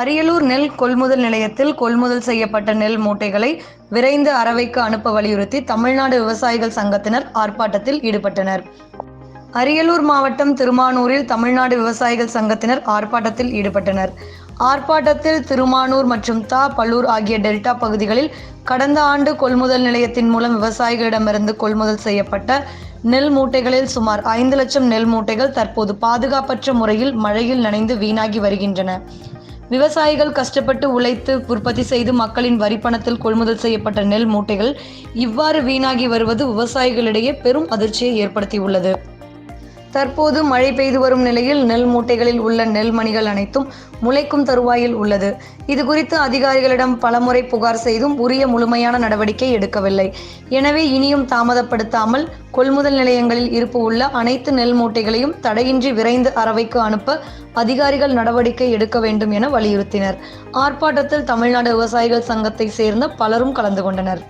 அரியலூர் நெல் கொள்முதல் நிலையத்தில் கொள்முதல் செய்யப்பட்ட நெல் மூட்டைகளை விரைந்து அறவைக்கு அனுப்ப வலியுறுத்தி தமிழ்நாடு விவசாயிகள் சங்கத்தினர் ஆர்ப்பாட்டத்தில் ஈடுபட்டனர். அரியலூர் மாவட்டம் திருமானூரில் தமிழ்நாடு விவசாயிகள் சங்கத்தினர் ஆர்ப்பாட்டத்தில் ஈடுபட்டனர். ஆர்ப்பாட்டத்தில் திருமானூர் மற்றும் தா பல்லூர் ஆகிய டெல்டா பகுதிகளில் கடந்த ஆண்டு கொள்முதல் நிலையத்தின் மூலம் விவசாயிகளிடமிருந்து கொள்முதல் செய்யப்பட்ட நெல் மூட்டைகளில் சுமார் ஐந்து லட்சம் நெல் மூட்டைகள் தற்போது பாதுகாப்பற்ற முறையில் மழையில் நனைந்து வீணாகி வருகின்றன. விவசாயிகள் கஷ்டப்பட்டு உழைத்து உற்பத்தி செய்து மக்களின் வரிப்பணத்தில் கொள்முதல் செய்யப்பட்ட நெல் மூட்டைகள் இவ்வாறு வீணாகி வருவது விவசாயிகளிடையே பெரும் அதிர்ச்சியை ஏற்படுத்தியுள்ளது. தற்போது மழை பெய்து வரும் நிலையில் நெல் மூட்டைகளில் உள்ள நெல் மணிகள் அனைத்தும் முளைக்கும் தருவாயில் உள்ளது. இது குறித்து அதிகாரிகளிடம் பலமுறை புகார் செய்தும் உரிய முழுமையான நடவடிக்கை எடுக்கவில்லை. எனவே இனியும் தாமதப்படுத்தாமல் கொள்முதல் நிலையங்களில் இருப்பு உள்ள அனைத்து நெல் மூட்டைகளையும் தடையின்றி விரைந்து அறவைக்கு அனுப்ப அதிகாரிகள் நடவடிக்கை எடுக்க வேண்டும் என வலியுறுத்தினர். ஆர்ப்பாட்டத்தில் தமிழ்நாடு விவசாயிகள் சங்கத்தை சேர்ந்த பலரும் கலந்து கொண்டனர்.